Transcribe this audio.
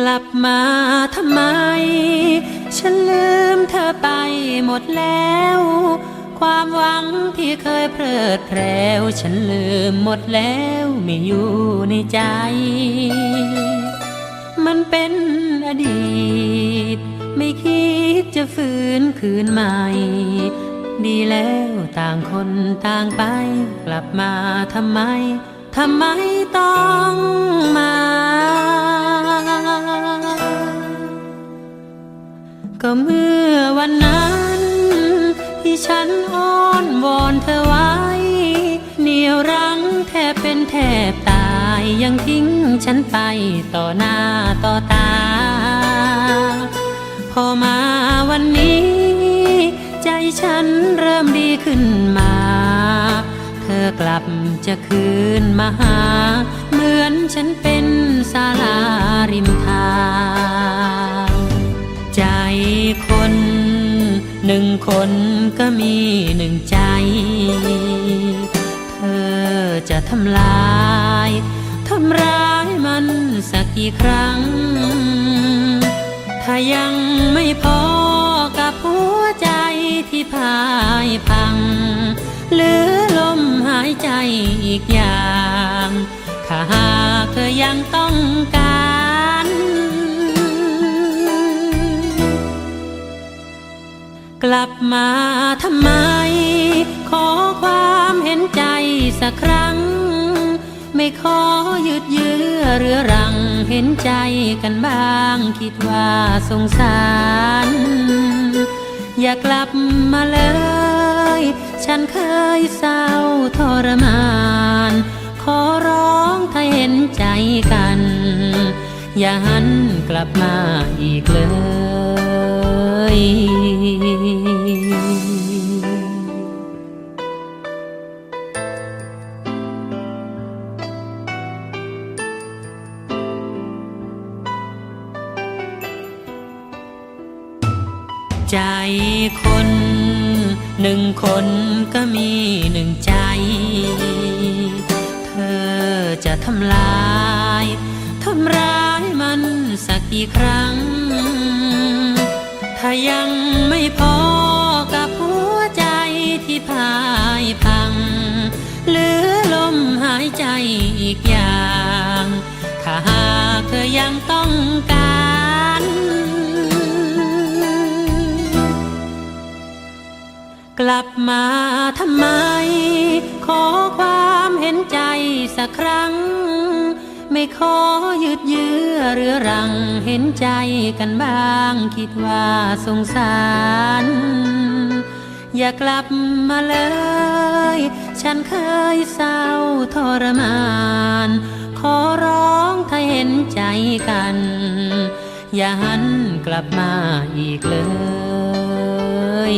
กลับมาทำไม ฉันลืมเธอไปหมดแล้ว ความหวังที่เคยเพลิดเพลวฉันลืมหมดแล้วไม่อยู่ในใจ มันเป็นอดีต ไม่คิดจะฟื้นคืนใหม่ ดีแล้วต่างคนต่างไป กลับมาทำไม ทำไมต้องมา ก็เมื่อวันนั้น ที่ฉันอ้อนวอนเธอไว้เหนียวรั้งแทบเป็นแทบตายยังทิ้งฉันไปต่อหน้าต่อตา พอมาวันนี้ ใจฉันเริ่มดีขึ้นมา เธอกลับจะคืนมาหา เหมือนฉันเป็นศาลาริมทาง หนึ่งคนก็มีหนึ่งใจ เธอจะทำลาย ทำร้ายมันสักกี่ครั้ง ถ้ายังไม่พอกับหัวใจที่พายพังหลือลมหายใจอีกอย่าง ถ้าหากเธอยังต้องการ ลับมาทำไม ขอความเห็นใจสักครั้ง ไม่ขอยืดเยื้อเรือรังเห็นใจกันบ้าง คิดว่าสงสาร อย่ากลับมาเลย ฉันเคยเศร้าทรมาน ขอร้องถ้าเห็นใจกัน อย่าหันกลับมาอีกเลย ใจคนหนึ่งคนก็มีหนึ่งใจ เธอจะทำลาย ทำร้ายมันสักกี่ครั้ง ถ้ายังไม่พอกับหัวใจที่พายพังเหลือลมหายใจอีกอย่าง ถ้าหากเธอยังต้องการกลับมาทำไม ขอความเห็นใจสักครั้ง ไม่ขอยืดเยื้อเรือรังเห็นใจกันบ้าง คิดว่าสงสาร อย่ากลับมาเลย ฉันเคยเศร้าทรมาน ขอร้องถ้าเห็นใจกัน อย่าหันกลับมาอีกเลย